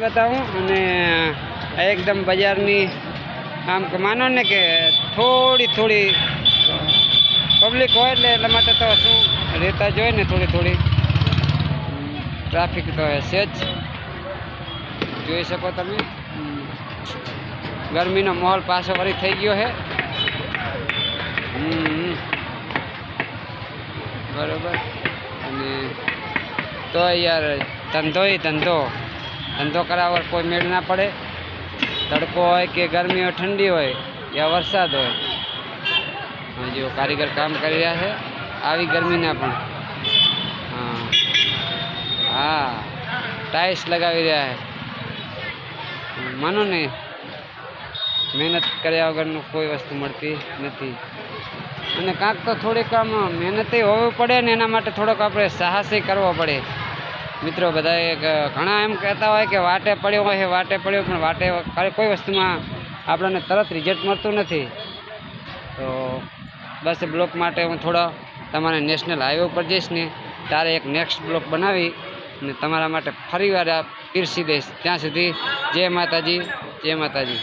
બતાવું અને એકદમ બજારની આમ કે માનો ને કે થોડી થોડી પબ્લિક હોય એટલે એટલા માટે તો શું રહેતા જોઈએ ને થોડી થોડી. ટ્રાફિક તો હશે જ. જોઈ શકો તમે. ગરમીનો માહોલ પાછો વળી થઈ ગયો છે. બરોબર. અને તો યાર ધંધોય ધંધો. ધંધો કરાવવા કોઈ મેળ ના પડે. તડકો હોય કે ગરમી હોય, ઠંડી હોય, યા વરસાદ હોય. જો કારીગર કામ કરી રહ્યા છે, આવી ગરમીના પણ. હા. હા ટાઇલ્સ લગાવી રહ્યા છે. માનો ને, મહેનત કર્યા વગરનું કોઈ વસ્તુ મળતી નથી. અને કાંક તો થોડીક આમ મહેનતે હોવી પડે ને એના માટે થોડોક આપણે સાહસી કરવો પડે. મિત્રો બધાએ ગ- ઘણા એમ કહેતા હોય કે વાટે પડ્યો હોય, વાટે પડ્યો પણ વાટે કોઈ વસ્તુમાં આપણને તરત રિઝલ્ટ મળતું નથી. તો બસ બ્લોક માટે હું થોડો તમારે નેશનલ હાઈવે ઉપર જઈશ ને તારે એક નેક્સ્ટ બ્લોક બનાવી અને તમારા માટે ફરીવાર આ પીરસી દઈશ. ત્યાં સુધી જય માતાજી જય માતાજી.